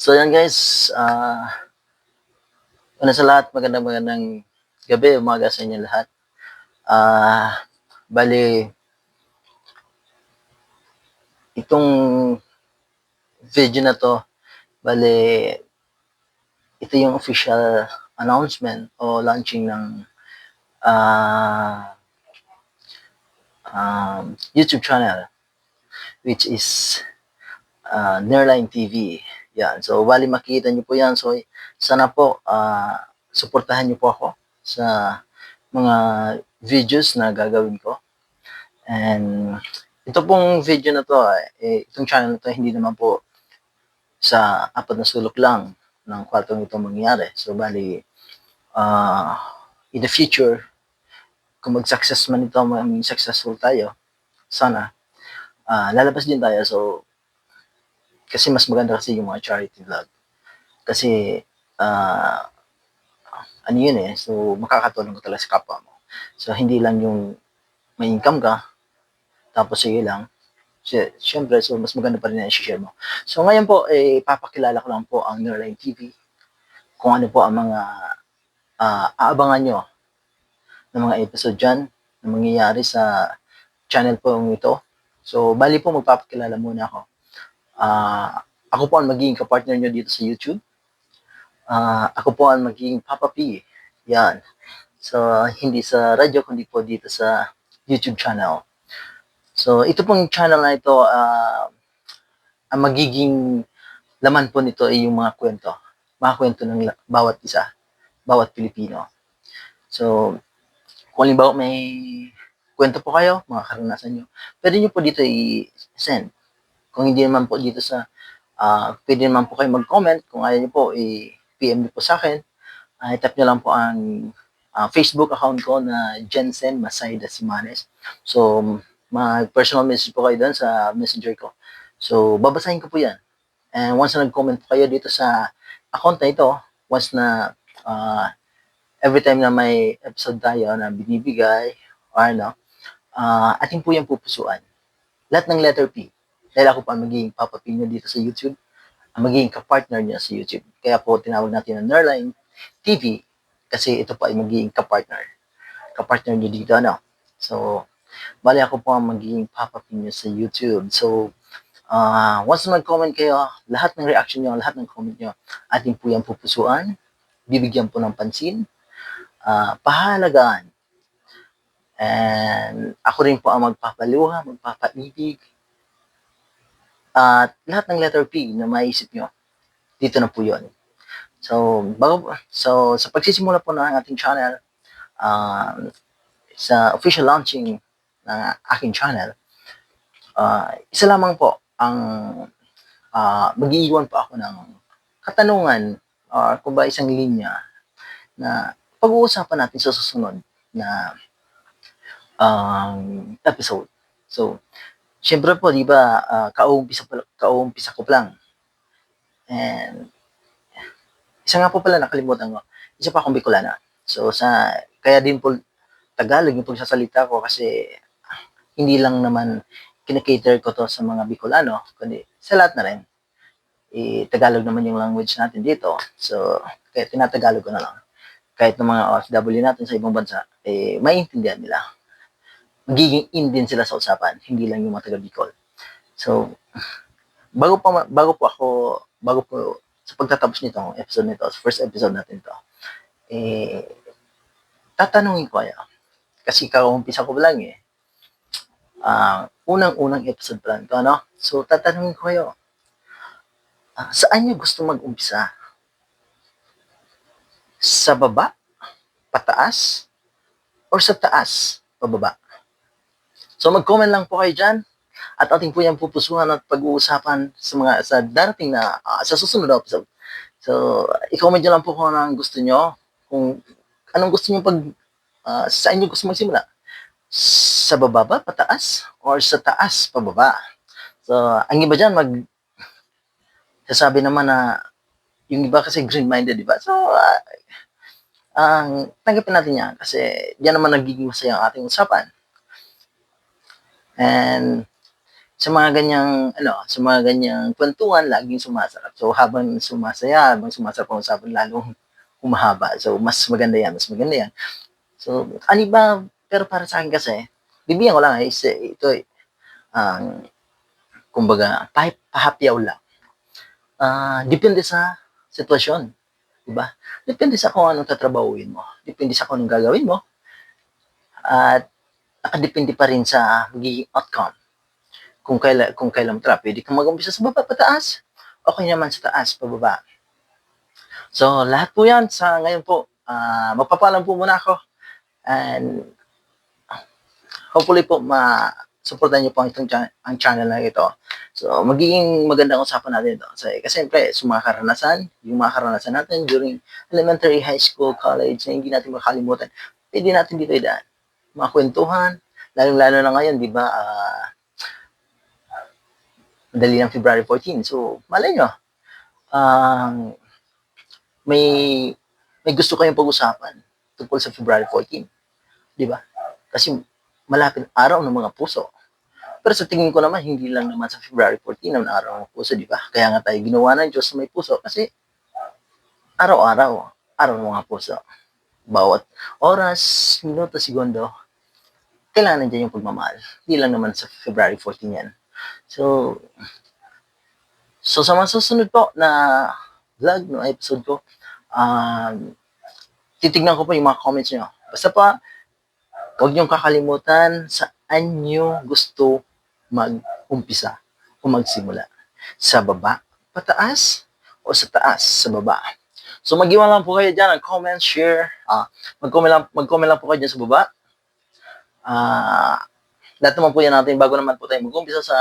So yan guys, ah una sa lahat, magandang magandang gabi, umaga sa inyo lahat. Ah, bali, itong video na to, bali, ito yung official announcement o launching ng ah um, YouTube channel which is uh, Nearline TV. Yan. So, bali makikita niyo po yan. So, sana po, ah, suportahan niyo po ako sa mga videos na gagawin ko. And, ito pong video na to, eh, itong channel na to, hindi naman po sa apat na sulok lang ng kwartong ito mangyayari. So, bali, ah, in the future, kung mag-success man ito, maging successful tayo, sana, ah, lalabas din tayo. So, kasi mas maganda kasi yung mga charity vlog. Kasi, ah, ano yun eh, so makakatulong ko talaga sa kapwa mo. So, hindi lang yung may income ka, tapos sige lang. Si- Siyempre, so mas maganda pa rin na i-share mo. So, ngayon po, eh, papakilala ko lang po ang Neurline TV. Kung ano po ang mga ah, aabangan nyo ng mga episode dyan na mangyayari sa channel po ito. So, bali po magpapakilala muna ako. Ah, ako po ang magiging kapartner nyo dito sa YouTube. Ah, ako po ang magiging Papa P. Yan. So, hindi sa radyo, kundi po dito sa YouTube channel. So, ito pong channel na ito, ah, ang magiging laman po nito ay yung mga kwento. Mga kwento ng bawat isa, bawat Pilipino. So, kung halimbawa may kwento po kayo, mga karanasan nyo, pwede nyo po dito i-send. Kung hindi naman po dito sa, ah pwede naman po kayo mag-comment. Kung ayaw nyo po, i-PM nyo po sa akin. Uh, tap nyo lang po ang ah, Facebook account ko na Jensen Masayda Simanes. So, mag-personal message po kayo doon sa messenger ko. So, babasahin ko po yan. And once na nag-comment po kayo dito sa account na ito, once na ah, every time na may episode tayo na binibigay, or ano, ah ating po yung pupusuan. Lahat ng letter P. Dahil ako pa magiging Papa P nyo dito sa YouTube, ang magiging kapartner niya sa YouTube. Kaya po tinawag natin na Nerline TV kasi ito po ay magiging kapartner. Kapartner niyo dito, ano? So, bali ako po ang magiging Papa P nyo sa YouTube. So, ah once mag-comment kayo, lahat ng reaction nyo, lahat ng comment nyo, ating po yung pupusuan, bibigyan po ng pansin, ah pahalagaan. And ako rin po ang magpapaluha, magpapaibig. At lahat ng letter P na maisip nyo, dito na po yun. So, bago, so sa pagsisimula po ng ating channel, um, sa official launching ng aking channel, ah, isa lamang po ang uh, mag-iiwan po ako ng katanungan or kung ba isang linya na pag-uusapan natin sa susunod na um, episode. So, syempre po, di ba, uh, kauumpisa, pa, kauumpisa ko lang. And, isa nga po pala nakalimutan ko, isa pa akong Bicolana. So, sa, kaya din po, Tagalog yung pagsasalita ko kasi hindi lang naman kinakater ko to sa mga Bicolano, kundi sa lahat na rin. Eh, Tagalog naman yung language natin dito. So, kaya tinatagalog ko na lang. Kahit ng mga OFW natin sa ibang bansa, eh, maintindihan nila magiging in din sila sa usapan, hindi lang yung mga taga Bicol. So, bago pa bago po ako bago po sa pagtatapos nito, episode nito, first episode natin to, eh, tatanungin ko kaya. Kasi kaumpisa ko lang eh. Ah, unang-unang episode pa lang to, ano? So, tatanungin ko kayo, ah, saan nyo gusto mag-umpisa? Sa baba? Pataas? Or sa taas? Pababa? So mag-comment lang po kayo dyan at ating po yung pupusuhan at pag-uusapan sa mga sa darating na ah, sa susunod na episode. So, i-comment nyo lang po kung anong gusto nyo, kung anong gusto nyo pag ah, sa inyo gusto magsimula. Sa baba ba, pataas? Or sa taas, pababa? So, ang iba dyan, mag sasabi naman na yung iba kasi green-minded, di ba? So, ah, ang tanggapin natin yan kasi yan naman nagiging masaya ang ating usapan. And sa mga ganyang, ano, sa mga ganyang kwentuhan, laging sumasarap. So, habang sumasaya, habang sumasarap ang usapan, lalong humahaba. So, mas maganda yan, mas maganda yan. So, ano ba, pero para sa akin kasi, bibigyan ko lang, is, eh, ito, eh, ang, kumbaga, pah- pahapyaw lang. Ah, depende sa sitwasyon. Diba? Depende sa kung anong tatrabahuin mo. Depende sa kung anong gagawin mo. At nakadepende pa rin sa magiging outcome. Kung kailan, kung kailan mo tara, pwede kang mag-umpisa sa baba, pataas. Okay naman sa taas, pababa. So, lahat po yan sa ngayon po. ah magpapalam po muna ako. And hopefully po ma-supportan niyo po itong, cha- ang channel na ito. So, magiging magandang usapan natin ito. So, kasi siyempre, sa mga karanasan, yung mga karanasan natin during elementary, high school, college, na hindi natin makalimutan, pwede natin dito idaan. Mga kwentuhan, lalong-lalo na ngayon, di ba, ah, madali ng February 14. So, malay nyo, ang may may gusto kayong pag-usapan tungkol sa February 14. Di ba? Kasi malapit araw ng mga puso. Pero sa tingin ko naman, hindi lang naman sa February 14 ang araw ng puso, di ba? Kaya nga tayo ginawa ng Diyos sa may puso kasi araw-araw, araw ng mga puso. Bawat oras, minuto, segundo, kailangan nandiyan yung pagmamahal. Hindi lang naman sa February 14 yan. So, so sa mga susunod po na vlog, no episode ko, um, titignan ko po yung mga comments nyo. Basta pa, huwag niyong kakalimutan saan nyo gusto mag-umpisa o magsimula. Sa baba, pataas, o sa taas, sa baba. So mag-iwan lang po kayo dyan ng comment, share. ah mag-comment, lang, mag-comment lang po kayo dyan sa baba. Ah, lahat po yan natin bago naman po tayo mag-umpisa sa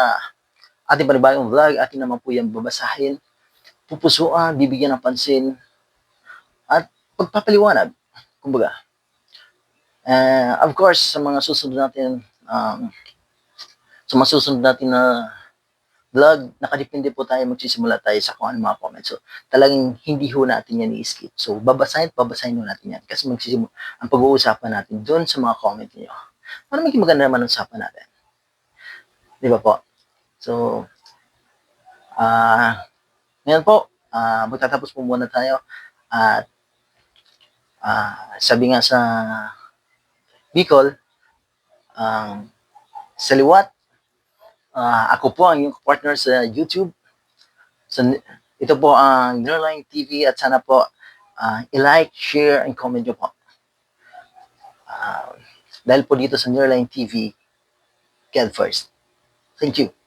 ating panibagong vlog. Atin naman po yan babasahin, pupusuan, bibigyan ng pansin, at pagpapaliwanag. Kumbaga. Uh, of course, sa mga susunod natin, um, sa mga susunod natin na vlog, nakadepende po tayo, magsisimula tayo sa kung ano mga comments. So, talagang hindi ho natin yan i-skip. So, babasahin, babasahin ho natin yan. Kasi magsisimula, ang pag-uusapan natin doon sa mga comment niyo. Para maging maganda naman ang usapan natin. Di ba po? So, ah, ngayon po, ah, magtatapos po muna tayo. At, ah, sabi nga sa Bicol, ang sa liwat, ah, ako po ang yung partner sa YouTube. So, ito po ang Neurline TV at sana po ah, i-like, share, and comment nyo po. Ah, dahil po dito sa Neurline TV, God first. Thank you.